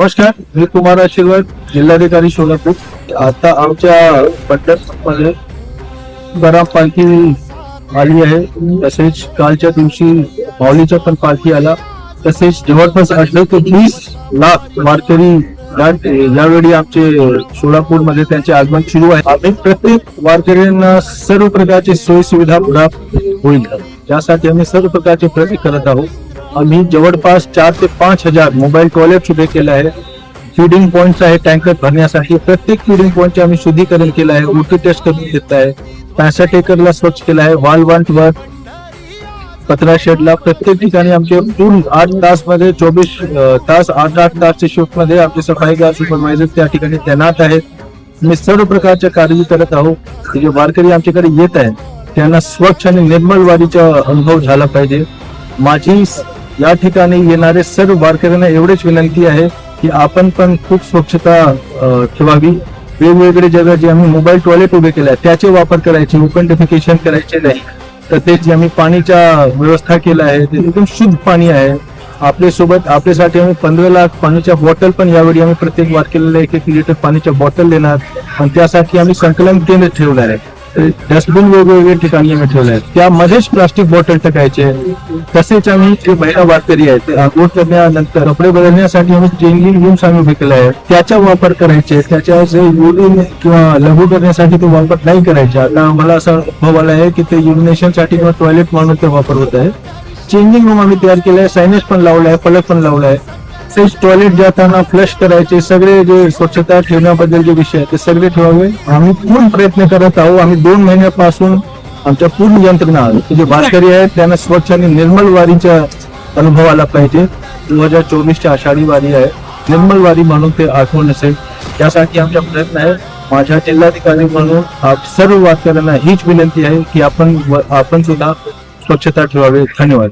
नमस्कार मी कुमार आशीर्वाद जिल्हाधिकारी सोलापूर. आता आमच्या पंढरपूरमध्ये बरा पालखी आली आहे. तसेच कालच्या दिवशी माऊलीचा पण पालखी आला. तसेच जवळपास अठरा ते वीस लाख वारकरी यावेळी आमचे सोलापूरमध्ये त्यांचे आगमन सुरू आहे. आम्ही प्रत्येक वारकऱ्यांना सर्व प्रकारची सोयी सुविधा प्राप्त होईल. त्यासाठी आम्ही सर्व प्रकारचे प्रयत्न करत आहोत. आम्ही जवळपास चार ते पाच हजार मोबाईल टॉयलेट उभे केले आहे. फिडिंग पॉईंट्स आहे टँकर भरण्यासाठी प्रत्येक फिडिंग पॉईंटचे आम्ही शुद्धीकरण केलं आहे ओटी टेस्ट करून घेत आहे. पॅसठ एकरला स्वच्छ केलं आहे वाल वांट वर. पत्रा शेडला प्रत्येक ठिकाणी आमचे पूर्ण आठ तासमध्ये चोवीस तास आठ आठ तासच्या शिफ्टमध्ये आमचे सफाईगार सुपरवायझर त्या ठिकाणी तैनात आहेत. मी सर्व प्रकारच्या काळजी करत आहोत. जे वारकरी आमच्याकडे येत आहेत त्यांना स्वच्छ आणि निर्मल वारीचा अनुभव झाला पाहिजे. माझी या ठिकाणी येणारे सर्व वारकऱ्यांना एवढेच विनंती आहे की आपण पण खूप स्वच्छता ठेवावी. वेगवेगळे जगा जे आम्ही मोबाईल टॉयलेट उभे केले त्याचे वापर करायचे ओपन करायचे नाही. तर ते जे आम्ही पाणीच्या व्यवस्था केलं आहे ते एकदम शुद्ध पाणी आहे. आपल्यासोबत आपल्यासाठी आम्ही पंधरा लाख पाण्याच्या बॉटल पण यावेळी आम्ही प्रत्येक वारकेला एक एक लिटर पाण्याच्या बॉटल देणार. आणि त्यासाठी आम्ही संकलन केंद्र ठेवणार आहे. डस्टबिन वेगवेगळ्या ठिकाणी आम्ही ठेवले आहेत. त्यामध्येच प्लास्टिक बॉटल टाकायचे. तसेच आम्ही जे महिला वारकरी आहेत आंघोळ करण्यानंतर कपडे बदलण्यासाठी आम्ही चेंजिंग रूम्स आम्ही विकले आहेत. त्याचा वापर करायचे. त्याच्या जे युरिन किंवा लघु करण्यासाठी ते वापर नाही करायचे. आता आम्हाला असा अनुभव आला आहे की ते युरिनेशनसाठी किंवा टॉयलेट म्हणून ते वापर होत आहे. चेंजिंग रूम आम्ही तयार केलं आहे. सायनेज पण लावला आहे पलक पण लावला आहे. तसेच टॉयलेट जाताना फ्लश करायचे सगळे जे स्वच्छता ठेवण्याबद्दल जे विषय आहे ते सगळे ठेवावे. आम्ही पूर्ण प्रयत्न करत आहोत. आम्ही दोन महिन्यापासून आमच्या पूर्ण यंत्रणा जे वारकरी आहेत त्यांना स्वच्छ आणि निर्मल वारीच्या अनुभवाला पाहिजे. दोन हजार चोवीसच्या आषाढी वारी आहे. निर्मल वारी म्हणून ते आठवण असेल. त्यासाठी आमचा प्रयत्न आहे. माझ्या जिल्हाधिकारी म्हणून सर्व वारकऱ्यांना हीच विनंती आहे की आपण आपण सुद्धा स्वच्छता ठेवावी. धन्यवाद.